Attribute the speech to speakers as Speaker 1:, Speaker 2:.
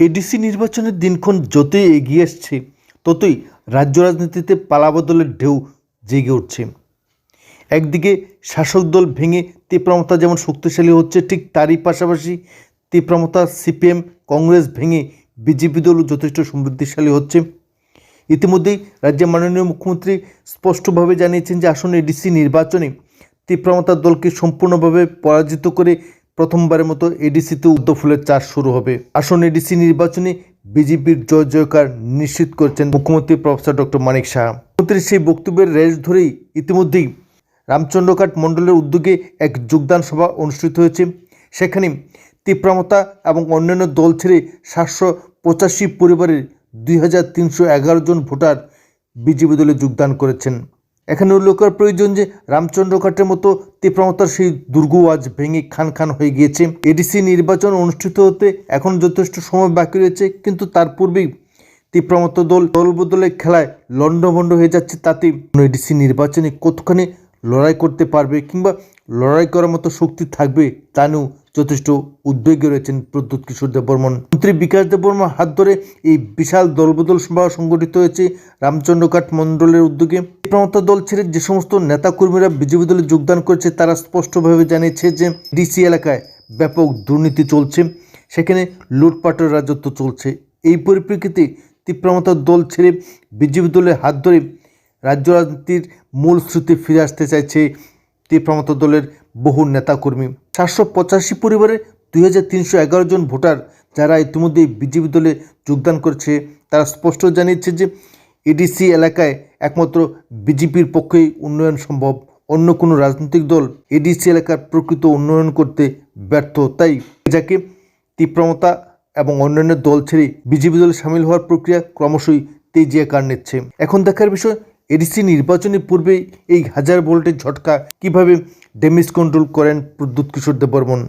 Speaker 1: ADC নির্বাচনের দিনক্ষণ যতই এগিয়ে আসছে, ততই রাজ্য রাজনীতিতে পালাবদলের ঢেউ জেগে উঠছে। একদিকে শাসক দল ভেঙে তীব্রমতা যেমন শক্তিশালী হচ্ছে, ঠিক তারই পাশাপাশি তীব্রমতা সিপিএম, কংগ্রেস ভেঙে বিজেপি দলও যথেষ্ট সমৃদ্ধিশালী হচ্ছে। ইতিমধ্যেই রাজ্যের মাননীয় মুখ্যমন্ত্রী স্পষ্টভাবে জানিয়েছেন যে আসন্ন এডিসি নির্বাচনে তীব্রমতার দলকে সম্পূর্ণভাবে পরাজিত করে প্রথমবারের মতো এডিসিতে উদ্যফুলের চাষ শুরু হবে। আসন এডিসি নির্বাচনে বিজেপির জয় জয়কার নিশ্চিত করেছেন মুখ্যমন্ত্রী প্রফেসর ডক্টর মানিক শাহ। মুখ্যমন্ত্রীর সেই বক্তব্যের রেশ ধরেই ইতিমধ্যেই রামচন্দ্রঘাট মণ্ডলের উদ্যোগে এক যোগদান সভা অনুষ্ঠিত হয়েছে। সেখানে তীব্রমতা এবং অন্যান্য দল ছেড়ে সাতশো পঁচাশি পরিবারের দুই হাজার তিনশো এগারো জন ভোটার বিজেপি দলে যোগদান করেছেন। এখানে উল্লেখ করার প্রয়োজন যে রামচন্দ্র রামচন্দ্রঘাটের মতো তীব্রমতার সেই দুর্গ আজ ভেঙে খান খান হয়ে গিয়েছে। এডিসি নির্বাচন অনুষ্ঠিত হতে এখন যথেষ্ট সময় বাকি রয়েছে, কিন্তু তার পূর্বেই তীব্রমত দল দলবদলের খেলায় লণ্ডভণ্ড হয়ে যাচ্ছে তাতে। এডিসি নির্বাচনে কতখানি লড়াই করতে পারবে কিংবা লড়াই করার মতো শক্তি থাকবে, তা নিয়েও যথেষ্ট উদ্বেগে রয়েছেন প্রদ্যুৎ কিশোর দেববর্মন। মন্ত্রী বিকাশ দেববর্মার হাত ধরে এই বিশাল দলবদল সভা সংগঠিত হয়েছে রামচন্দ্রঘাট মণ্ডলের উদ্যোগে। প্রমতা দল ছেড়ে যে সমস্ত নেতাকর্মীরা বিজেপি দলে যোগদান করেছে, তারা স্পষ্টভাবে জানিয়েছে যে ডিসি এলাকায় ব্যাপক দুর্নীতি চলছে, সেখানে লুটপাটের রাজত্ব চলছে। এই পরিপ্রেক্ষিতে তীব্রমতার দল ছেড়ে বিজেপি দলের হাত ধরে রাজ্য রাজনীতির মূল স্রোতে ফিরে আসতে চাইছে তীব্রমত দলের বহু নেতাকর্মী। চারশো পঁচাশি পরিবারের দুই হাজার তিনশো এগারো জন ভোটার যারা ইতিমধ্যে বিজেপি দলে যোগদান করেছে, তারা স্পষ্ট জানিয়েছে যে এডিসি এলাকায় একমাত্র বিজেপির পক্ষেই উন্নয়ন সম্ভব। অন্য কোনো রাজনৈতিক দল এডিসি এলাকার প্রকৃত উন্নয়ন করতে ব্যর্থ। তাই যাকে তীব্রমতা এবং অন্যান্য দল ছেড়ে বিজেপি দলে সামিল হওয়ার প্রক্রিয়া ক্রমশই তেজিয়া কার নিচ্ছে। এখন দেখার বিষয় এডিসি নির্বাচনের পূর্বে এই হাজার ভোল্টের ঝটকা কীভাবে ড্যামেজ কন্ট্রোল করেন প্রদ্যুৎ কিশোর দেববর্মন?